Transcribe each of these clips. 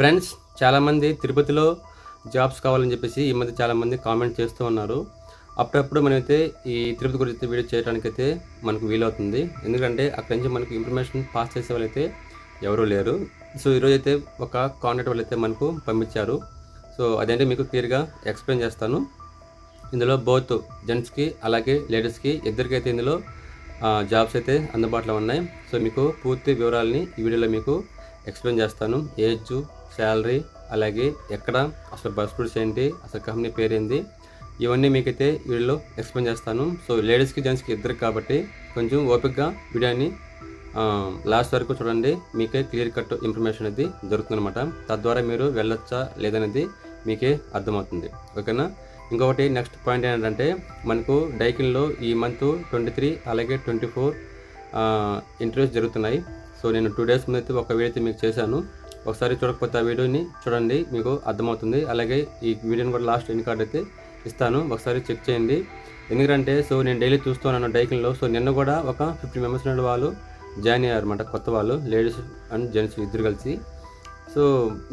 Friends చాలామంది తిరుపతిలో jobs కావాలని చెప్పేసి ఈ మధ్య చాలామంది కామెంట్ చేస్తూ ఉన్నారు. అప్పుడప్పుడు మనమైతే ఈ తిరుపతి గురించి వీడియో చేయడానికి అయితే మనకు వీలవుతుంది. ఎందుకంటే అక్కడి నుంచి మనకు ఇన్ఫర్మేషన్ పాస్ చేసే వాళ్ళైతే ఎవరూ లేరు. సో ఈరోజు అయితే ఒక కాంటాక్ట్ వాళ్ళు అయితే మనకు పంపించారు. సో అదంటే మీకు క్లియర్గా ఎక్స్ప్లెయిన్ చేస్తాను. ఇందులో బోత్ జెంట్స్కి అలాగే లేడీస్కి ఇద్దరికైతే ఇందులో జాబ్స్ అయితే అందుబాటులో ఉన్నాయి. సో మీకు పూర్తి వివరాలని ఈ వీడియోలో మీకు ఎక్స్ప్లెయిన్ చేస్తాను. ఏజ్ శాలరీ అలాగే ఎక్కడ అసలు బస్ రూట్స్ ఏంటి అసలు కంపెనీ పేరు ఏంది ఇవన్నీ మీకైతే వీడియోలో ఎక్స్ప్లెయిన్ చేస్తాను. సో లేడీస్కి జెంట్స్కి ఇద్దరు కాబట్టి కొంచెం ఓపిక్గా వీడియోని లాస్ట్ వరకు చూడండి. మీకే క్లియర్ కట్ ఇన్ఫర్మేషన్ అనేది దొరుకుతుందన్నమాట. తద్వారా మీరు వెళ్ళొచ్చా లేదనేది మీకే అర్థమవుతుంది. ఓకేనా? ఇంకొకటి నెక్స్ట్ పాయింట్ ఏంటంటే మనకు డైకిన్లో ఈ మంత్ ట్వంటీ త్రీ అలాగే ట్వంటీ ఫోర్ ఇంటర్వ్యూస్ జరుగుతున్నాయి. సో నేను టూ డేస్ ముందు అయితే ఒక వీడియో అయితే మీకు చేశాను. ఒకసారి చూడకపోతే ఆ వీడియోని చూడండి మీకు అర్థమవుతుంది. అలాగే ఈ వీడియోని కూడా లాస్ట్ ఎన్ని కార్డ్ అయితే ఇస్తాను. ఒకసారి చెక్ చేయండి. ఎందుకంటే సో నేను డైలీ చూస్తున్నాను డైకిన్లో. సో నిన్న కూడా ఒక ఫిఫ్టీ మెంబర్స్ ఉన్న వాళ్ళు జాయిన్ అయ్యారు అనమాట కొత్త వాళ్ళు లేడీస్ అండ్ జెంట్స్ ఇద్దరు కలిసి. సో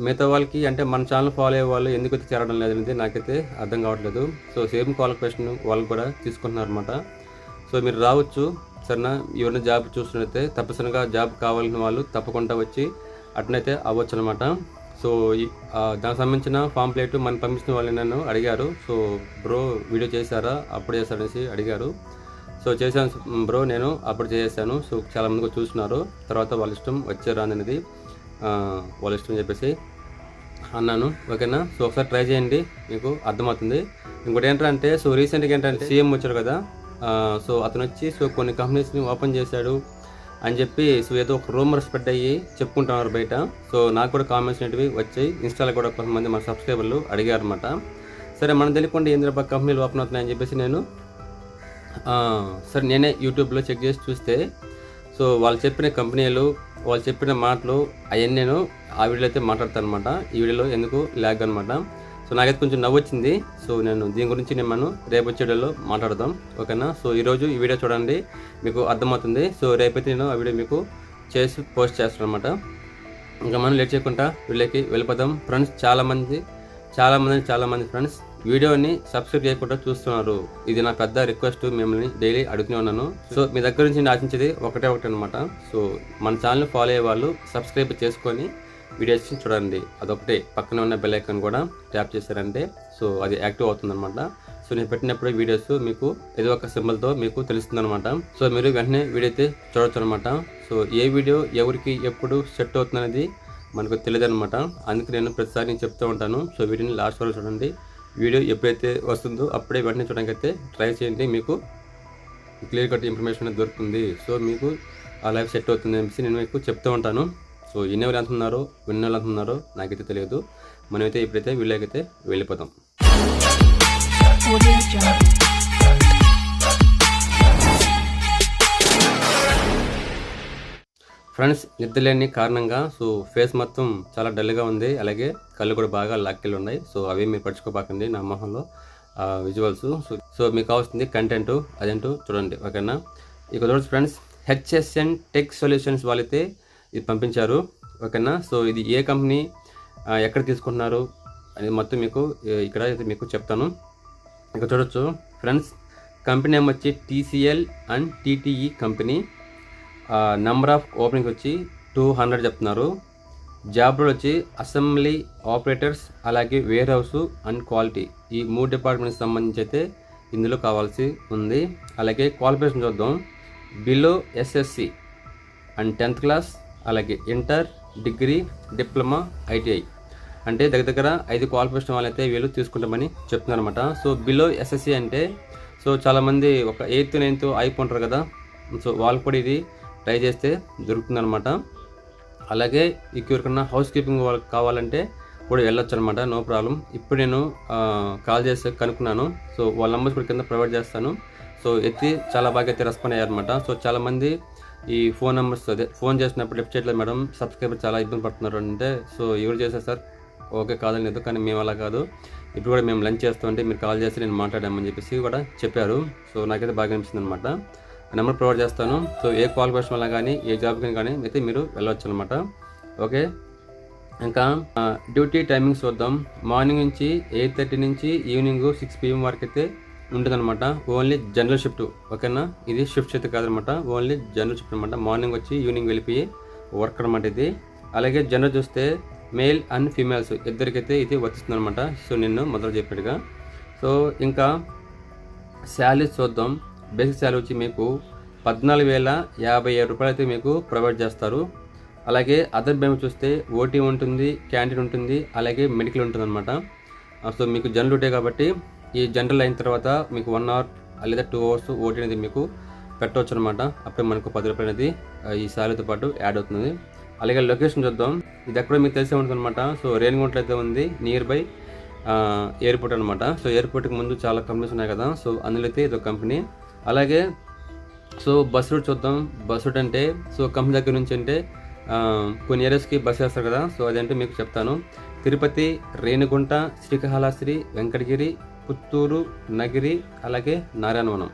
మిగతా వాళ్ళకి అంటే మన ఛానల్ ఫాలో అయ్యే వాళ్ళు ఎందుకు అయితే చేరడం లేదనేది నాకైతే అర్థం కావట్లేదు. సో సేమ్ క్వాలిఫికేషన్ వాళ్ళు కూడా తీసుకుంటున్నారు అనమాట సో మీరు రావచ్చు. సరేనా? ఎవరైనా జాబ్ చూస్తున్నైతే తప్పనిసరిగా జాబ్ కావాలని వాళ్ళు తప్పకుండా వచ్చి అట్నైతే అవ్వచ్చు అనమాట సో దానికి సంబంధించిన ఫామ్ ప్లేట్ మనం పంపించిన వాళ్ళు నన్ను అడిగారు. సో బ్రో వీడియో చేశారా? అప్పుడు చేశారనేసి అడిగారు. సో చేశాను. బ్రో నేను అప్పుడు చేశాను సో చాలా చూస్తున్నారు. తర్వాత వాళ్ళ ఇష్టం వచ్చారా అనేది వాళ్ళ ఇష్టం చెప్పేసి అన్నాను. ఓకేనా? సో ఒకసారి ట్రై చేయండి. మీకు అర్థమవుతుంది. ఇంకోటి ఏంటంటే సో రీసెంట్గా ఏంటంటే సీఎం వచ్చారు కదా. సో అతను వచ్చి సో కొన్ని కంపెనీస్ని ఓపెన్ చేశాడు. అని చెప్పి సో ఏదో ఒక రూమర్ స్ప్రెడ్ అయ్యి చెప్పుకుంటున్నారు బయట. సో నాకు కూడా కామెంట్స్ అనేటివి వచ్చాయి. ఇన్స్టాలో కూడా కొంతమంది మన సబ్స్క్రైబర్లు అడిగారు అనమాట సరే మనం తెలియకుండా ఏంద్రబ్బా కంపెనీలు ఓపెన్ అవుతున్నాయని చెప్పేసి నేను సరే నేనే యూట్యూబ్లో చెక్ చేసి చూస్తే సో వాళ్ళు చెప్పిన కంపెనీలు వాళ్ళు చెప్పిన మాటలు అవన్నీ నేను ఆ వీడియోలో అయితే మాట్లాడతాను అనమాట ఈ వీడియోలో ఎందుకు ల్యాగ్ అనమాట సో నాకైతే కొంచెం నవ్వు వచ్చింది. సో నేను దీని గురించి నేను మనం రేపు వచ్చే మాట్లాడదాం. ఓకేనా? సో ఈరోజు ఈ వీడియో చూడండి మీకు అర్థమవుతుంది. సో రేపైతే నేను ఆ వీడియో మీకు చేసి పోస్ట్ చేస్తాను అనమాట ఇంకా మనం లేట్ చేయకుండా వీళ్ళకి వెళ్ళిపోదాం. ఫ్రెండ్స్ చాలామంది చాలామంది చాలామంది ఫ్రెండ్స్ వీడియోని సబ్స్క్రైబ్ చేయకుండా చూస్తున్నారు. ఇది నా పెద్ద రిక్వెస్ట్ మిమ్మల్ని డైలీ అడుగుతూనే ఉన్నాను. సో మీ దగ్గర నుంచి నేను ఆశించేది ఒకటే ఒకటి అనమాట సో మన ఛానల్ ఫాలో అయ్యే వాళ్ళు సబ్స్క్రైబ్ చేసుకొని వీడియోస్ చూడండి. అదొకటే పక్కన ఉన్న బెల్ ఐకాన్ కూడా ట్యాప్ చేశారంటే సో అది యాక్టివ్ అవుతుందన్నమాట. సో నేను పెట్టినప్పుడు వీడియోస్ మీకు ఏదో ఒక సింబల్తో మీకు తెలుస్తుంది అనమాట సో మీరు వెంటనే వీడియో అయితే చూడొచ్చు అనమాట సో ఏ వీడియో ఎవరికి ఎప్పుడు సెట్ అవుతుందనేది మనకు తెలియదు అనమాట అందుకే నేను ప్రతిసారి నేను చెప్తూ ఉంటాను. సో వీడియోని లాస్ట్ వరకు చూడండి. వీడియో ఎప్పుడైతే వస్తుందో అప్పుడే వెంటనే చూడడానికి అయితే ట్రై చేయండి. మీకు క్లియర్ కట్ ఇన్ఫర్మేషన్ అనేది దొరుకుతుంది. సో మీకు ఆ లైఫ్ సెట్ అవుతుంది అనేసి నేను మీకు చెప్తూ ఉంటాను. సో ఎన్నెవరు వాళ్ళు విన్నెవరు అంటున్నారో నాకైతే తెలియదు. మనమైతే ఇప్పుడైతే వీళ్ళకైతే వెళ్ళిపోతాం. ఫ్రెండ్స్ నిద్రలేని కారణంగా సో ఫేస్ మొత్తం చాలా డల్గా ఉంది. అలాగే కళ్ళు కూడా బాగా లాక్కెళ్ళి ఉన్నాయి. సో అవి మీరు పడుచుకోపాకండి నా మొహంలో విజువల్స్ సో సో మీకు కావాల్సింది కంటెంట్ అదేంటో చూడండి ఓకేనా? ఇక చూడండి ఫ్రెండ్స్ హెచ్ఎస్ఎన్ టెక్ సొల్యూషన్స్ వాళ్ళైతే ఇది పంపించారు. ఓకేనా? సో ఇది ఏ కంపెనీ ఎక్కడ తీసుకుంటున్నారు అనేది మొత్తం మీకు ఇక్కడ మీకు చెప్తాను. ఇక చూడొచ్చు. ఫ్రెండ్స్ కంపెనీ నేమ్ వచ్చి TCL and TTE company. Number of opening వచ్చి టూ హండ్రెడ్ చెప్తున్నారు. జాబ్ రోల్ వచ్చి అసెంబ్లీ ఆపరేటర్స్ అలాగే వేర్ హౌస్ అండ్ క్వాలిటీ. ఈ మూడు డిపార్ట్మెంట్స్ సంబంధించి అయితే ఇందులో కావాల్సి ఉంది. అలాగే క్వాలిఫికేషన్ చూద్దాం. Below SSC and tenth class అలాగే ఇంటర్ డిగ్రీ డిప్లొమా ఐటీఐ. అంటే దగ్గర దగ్గర ఐదు క్వాలిఫికేషన్ వాళ్ళైతే వీళ్ళు తీసుకుంటామని చెప్తున్నారు అనమాట సో బిలో ఎస్ఎస్సి అంటే సో చాలామంది ఒక ఎయిత్ నైన్త్ అయిపోంటారు కదా. సో వాళ్ళు కూడా ఇది ట్రై చేస్తే దొరుకుతుందనమాట అలాగే ఎవరికన్నా హౌస్ కీపింగ్ వాళ్ళకి కావాలంటే కూడా వెళ్ళొచ్చు అనమాట నో ప్రాబ్లం. ఇప్పుడు నేను కాల్ చేసి కనుక్కున్నాను. సో వాళ్ళ నెంబర్స్ కూడా కింద ప్రొవైడ్ చేస్తాను. సో ఎత్తి చాలా బాగా అయితే రెస్పాండ్ అయ్యారనమాట సో చాలామంది ఈ ఫోన్ నెంబర్స్ అదే ఫోన్ చేసినప్పుడు లిఫ్ట్ చేయట్లేదు మేడం సబ్స్క్రైబర్ చాలా ఇబ్బంది పడుతున్నారు అంటే సో ఎవరు చేశారు సార్? ఓకే కాదని లేదు కానీ మేము అలా కాదు. ఇప్పుడు కూడా మేము లంచ్ చేస్తుంటే మీరు కాల్ చేసి నేను మాట్లాడామని చెప్పేసి కూడా చెప్పారు. సో నాకైతే బాగా అనిపించింది అనమాట నెంబర్ ప్రొవైడ్ చేస్తాను. సో ఏ క్వాలిఫికేషన్ వల్ల కానీ ఏ జాబ్కి కానీ అయితే మీరు వెళ్ళవచ్చు అనమాట ఓకే? ఇంకా డ్యూటీ టైమింగ్స్ చూద్దాం. మార్నింగ్ నుంచి ఎయిట్ థర్టీ నుంచి ఈవినింగ్ సిక్స్ పిఎం వరకు అయితే ఉంటుందన్నమాట. ఓన్లీ జనరల్ షిఫ్ట్ ఓకేనా? ఇది షిఫ్ట్ అయితే కాదనమాట ఓన్లీ జనరల్ షిఫ్ట్ అనమాట మార్నింగ్ వచ్చి ఈవినింగ్ వెళ్ళిపోయి వర్క్ అనమాట ఇది. అలాగే జనరల్ చూస్తే మేల్ అండ్ ఫీమేల్స్ ఇద్దరికైతే ఇది వర్తిస్తుంది సో నిన్ను మొదలు చెప్పాడుగా. సో ఇంకా శాలరీస్ చూద్దాం. బేసిక్ శాలరీ వచ్చి మీకు పద్నాలుగు వేల యాభై ఏడు రూపాయలు అయితే మీకు ప్రొవైడ్ చేస్తారు. అలాగే అదర్ బెనిఫిట్ చూస్తే ఓటీ ఉంటుంది క్యాంటీన్ ఉంటుంది అలాగే మెడికల్ ఉంటుంది అనమాట సో మీకు జనరల్ డ్యూటీ కాబట్టి ఈ జనరల్ అయిన తర్వాత మీకు వన్ అవర్ లేదా టూ అవర్స్ ఓటీ అనేది మీకు పెట్టవచ్చు అనమాట అప్పుడే మనకు పది రూపాయలు అనేది ఈ శాలరీతో పాటు యాడ్ అవుతుంది. అలాగే లొకేషన్ చూద్దాం. ఇది ఎక్కడో మీకు తెలిసే ఉంటుంది అనమాట సో రేణిగుంటలో అయితే ఉంది నియర్ బై ఎయిర్పోర్ట్ అనమాట సో ఎయిర్పోర్ట్కి ముందు చాలా కంపెనీస్ ఉన్నాయి కదా. సో అందులో అయితే ఇది ఒక కంపెనీ అలాగే సో బస్ రూట్ చూద్దాం. బస్ రూట్ అంటే సో కంపెనీ దగ్గర నుంచి అంటే కొన్ని ఏరియాస్కి బస్ వేస్తారు కదా. సో అదంటే మీకు చెప్తాను. తిరుపతి రేణిగుంట శ్రీకాళహస్తి వెంకటగిరి పుత్తూరు నగిరి అలాగే నారాయణవనం.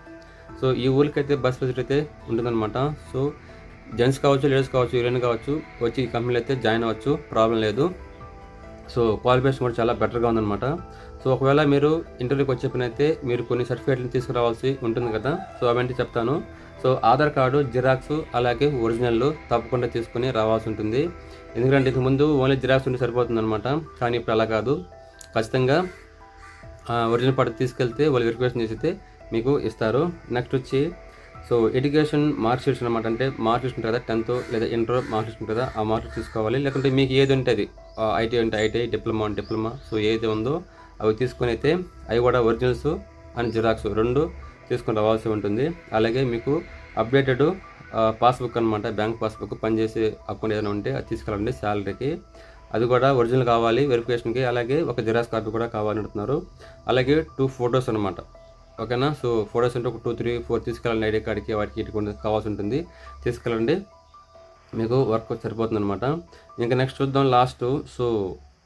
సో ఈ ఊరికైతే బస్ ఫెసిలిటీ అయితే ఉంటుందన్నమాట. సో జెంట్స్ కావచ్చు లేడీస్ కావచ్చు యూరియన్ కావచ్చు వచ్చి ఈ కంపెనీలో అయితే జాయిన్ అవ్వచ్చు ప్రాబ్లం లేదు. సో క్వాలిఫికేషన్ కూడా చాలా బెటర్గా ఉందన్నమాట. సో ఒకవేళ మీరు ఇంటర్వ్యూకి వచ్చే మీరు కొన్ని సర్టిఫికేట్లు తీసుకురావాల్సి ఉంటుంది కదా. సో అవన్నీ చెప్తాను. సో ఆధార్ కార్డు జిరాక్స్ అలాగే ఒరిజినల్ తప్పకుండా తీసుకుని రావాల్సి ఉంటుంది. ఎందుకంటే ఇంతకుముందు ఓన్లీ జిరాక్స్ ఉంటే సరిపోతుంది అనమాట కానీ ఇప్పుడు అలా కాదు. ఖచ్చితంగా ఒరిజినల్ పాట తీసుకెళ్తే వాళ్ళు వెరిఫికేషన్ చేసితే మీకు ఇస్తారు. నెక్స్ట్ వచ్చి సో ఎడ్యుకేషన్ మార్క్ షీట్స్ అనమాట అంటే మార్క్ షీట్స్ ఉంటుంది కదా టెన్త్ లేదా ఇంటర్ మార్క్ షీట్స్ ఉంటుంది కదా ఆ మార్క్ షీట్ తీసుకోవాలి. లేకుంటే మీకు ఏది ఉంటుంది? ఐటీ అంటే ఐటీ డిప్లొమా డిప్లొమా సో ఏది ఉందో అవి తీసుకొని అయితే అవి కూడా ఒరిజినల్స్ అండ్ జిరాక్స్ రెండు తీసుకొని రావాల్సి ఉంటుంది. అలాగే మీకు అప్డేటెడ్ పాస్బుక్ అనమాట బ్యాంక్ పాస్బుక్ పనిచేసే అకౌంట్ ఏదైనా ఉంటే అది తీసుకెళ్ళండి శాలరీకి అది కూడా ఒరిజినల్ కావాలి వెరిఫికేషన్కి అలాగే ఒక జిరాక్స్ కార్డు కూడా కావాలని అంటున్నారు. అలాగే టూ ఫొటోస్ అనమాట ఓకేనా? సో ఫొటోస్ అంటే ఒక టూ త్రీ ఫోర్ తీసుకెళ్ళండి ఐడి కార్డ్కి వాటికి ఇటు కావాల్సి ఉంటుంది. తీసుకెళ్ళండి. మీకు వర్క్ సరిపోతుంది అనమాట ఇంకా నెక్స్ట్ చూద్దాం లాస్ట్ సో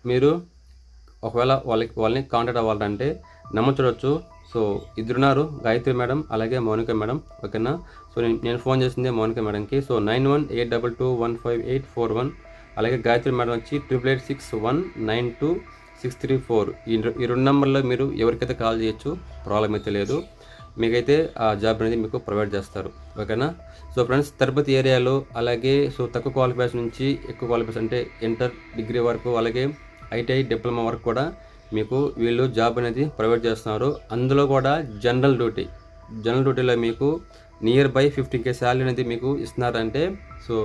మీరు ఒకవేళ వాళ్ళకి వాళ్ళని కాంటాక్ట్ అవ్వాలంటే నెంబర్ చూడొచ్చు. సో ఇద్దరున్నారు గాయత్రి మేడం అలాగే మౌనిక మేడం. ఓకేనా? సో నేను నేను ఫోన్ చేసింది మౌనిక మేడంకి. So nine one eight double two one five eight four one అలాగే గాయత్రి మేడం వచ్చి triple eight six one nine two six three four ఈ ఈ రెండు నెంబర్లో మీరు ఎవరికైతే కాల్ చేయొచ్చు ప్రాబ్లం అయితే లేదు. మీకైతే ఆ జాబ్ అనేది మీకు ప్రొవైడ్ చేస్తారు. ఓకేనా? సో ఫ్రెండ్స్ తిరుపతి ఏరియాలో అలాగే సో తక్కువ క్వాలిఫికేషన్ నుంచి ఎక్కువ క్వాలిఫికేషన్ అంటే ఇంటర్ డిగ్రీ వరకు అలాగే ఐటీఐ డిప్లొమా వరకు కూడా మీకు వీళ్ళు జాబ్ అనేది ప్రొవైడ్ చేస్తున్నారు. అందులో కూడా జనరల్ డ్యూటీ జనరల్ డ్యూటీలో మీకు near by fifty K salary అనేది మీకు ఇస్తున్నారంటే సో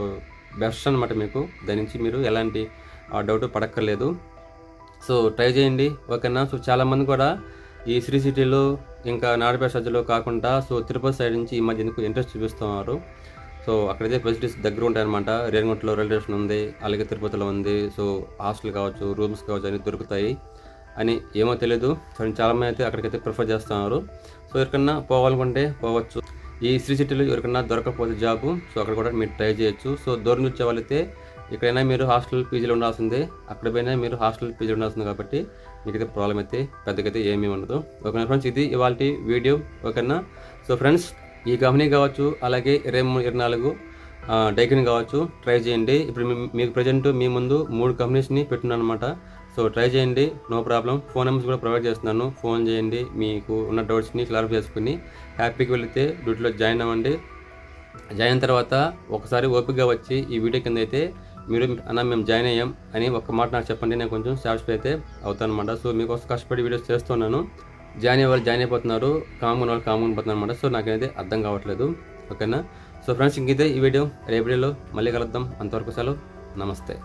బెస్ట్ అనమాట మీకు. దాని నుంచి మీరు ఎలాంటి డౌట్ పడక్కర్లేదు. సో ట్రై చేయండి. ఓకేనా? సో చాలామంది కూడా ఈ శ్రీ సిటీలో ఇంకా నాడపేట సజ్జలో కాకుండా సో తిరుపతి సైడ్ నుంచి ఈ మధ్య ఎందుకు ఇంట్రెస్ట్ చూపిస్తున్నారు? సో అక్కడైతే ఫెసిలిటీస్ దగ్గర ఉంటాయన్నమాట. రేణిగుంటలో రైల్వే స్టేషన్ ఉంది అలాగే తిరుపతిలో ఉంది. సో హాస్టల్ కావచ్చు రూమ్స్ కావచ్చు అన్నీ దొరుకుతాయి అని ఏమో తెలియదు కానీ చాలామంది అయితే అక్కడికైతే ప్రిఫర్ చేస్తున్నారు. సో ఎవరికన్నా పోవాలనుకుంటే పోవచ్చు. ఈ శ్రీ సిటీలో ఎవరికన్నా దొరకకపోతే జాబ్ సో అక్కడ కూడా మీరు ట్రై చేయొచ్చు. సో దూరం నుంచి వాళ్ళైతే ఇక్కడైనా మీరు హాస్టల్ పీజీలో ఉండాల్సిందే అక్కడ పోయినా మీరు హాస్టల్ పీజీలో ఉండాల్సింది కాబట్టి మీకైతే ప్రాబ్లం అయితే పెద్దగైతే ఏమీ ఉండదు. ఓకేనా ఫ్రెండ్స్? ఇది ఇవాళ వీడియో ఓకేనా? సో ఫ్రెండ్స్ ఈ కంపెనీ కావచ్చు అలాగే ఇరవై మూడు ఇరవై నాలుగు డైకిన్ కావచ్చు ట్రై చేయండి. ఇప్పుడు మీకు ప్రజెంట్ మీ ముందు మూడు కంపెనీస్ని పెట్టున్నాను అనమాట సో ట్రై చేయండి నో ప్రాబ్లం. ఫోన్ నెంబర్స్ కూడా ప్రొవైడ్ చేస్తున్నాను. ఫోన్ చేయండి మీకు ఉన్న డౌట్స్ని క్లారిఫై చేసుకుని హ్యాపీకి వెళితే డ్యూటీలో జాయిన్ అవ్వండి. జాయిన్ అయిన తర్వాత ఒకసారి ఓపికగా వచ్చి ఈ వీడియో కింద అయితే మీరు అన్న మేము జాయిన్ అయ్యాం అని ఒక మాట నాకు చెప్పండి. నేను కొంచెం సాటిస్ఫై అయితే అవుతాను అనమాట సో మీకోసం కష్టపడి వీడియోస్ చేస్తున్నాను. జాయిన్ అయ్యే వాళ్ళు జాయిన్ అయిపోతున్నారు. కామన్ వాళ్ళు కామన్ పోతున్నారు అనమాట సో నాకైతే అర్థం కావట్లేదు. ఓకేనా? సో ఫ్రెండ్స్ ఇంకైతే ఈ వీడియో రేపు వీడియోలో మళ్ళీ కలుద్దాం. అంతవరకు సెలవు. నమస్తే.